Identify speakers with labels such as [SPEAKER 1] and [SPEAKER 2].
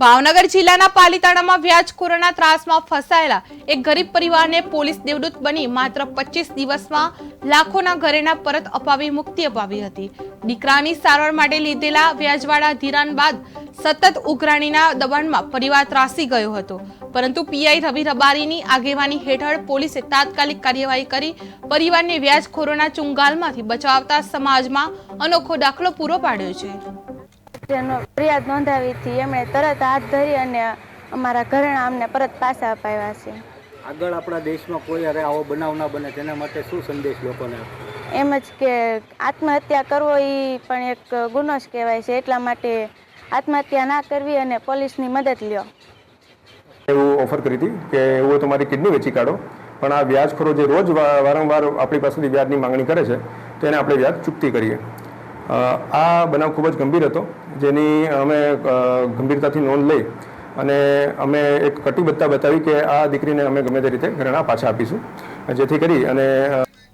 [SPEAKER 1] ભાવનગર જિલ્લાના પાલીતાણામાં વ્યાજખોરોના ત્રાસમાં ફસાયેલા એક ગરીબ પરિવારને પોલીસ દેવદૂત બની માત્ર પચીસ દિવસમાં લાખોના ઘરેના પરત અપાવી મુક્તિ અપાવી હતી. દીકરાની સારવાર માટે લીધેલા વ્યાજવાળા ધિરાણ બાદ સતત ઉઘરાણીના દબાણમાં પરિવાર ત્રાસી ગયો હતો. પરંતુ પીઆઈ રવિ રબારીની આગેવાની હેઠળ પોલીસે તાત્કાલિક કાર્યવાહી કરી પરિવારને વ્યાજખોરોના ચુંગાલમાંથી બચાવતા સમાજમાં અનોખો દાખલો પૂરો પાડ્યો છે.
[SPEAKER 2] જેનો ફરિયાદ નોંધાવીથી એમણે તરત હાથ ધરી અને અમારા ઘરેણા અમને પરત પાછા અપાવ્યા છે.
[SPEAKER 3] આગળ આપણા દેશમાં કોઈ અરે આવો બનાવ ના બને તેના માટે શું સંદેશ લોકોને
[SPEAKER 2] એમ જ કે આત્મહત્યા કરવો એ પણ એક ગુનો જ કહેવાય છે. એટલા માટે આત્મહત્યા ના કરવી અને પોલીસની મદદ લ્યો.
[SPEAKER 4] એવું ઓફર કરી હતી કે એવું તમારી તો મારી કિડની વેચી કાઢો. પણ આ વ્યાજખોરો જે રોજ વારંવાર આપણી પાસેથી વ્યાજની માંગણી કરે છે તો એને આપણે વ્યાજ ચૂકતી કરીએ. આ બનાવ ખૂબ જ ગંભીર હતો, જેની અમે ગંભીરતાથી નોંધ લઈ અને અમે એક કટિબદ્ધતા બતાવી કે આ દીકરીને અમે ગમે તે રીતે ઘરેણા પાછા આપીશું. જેથી કરી અને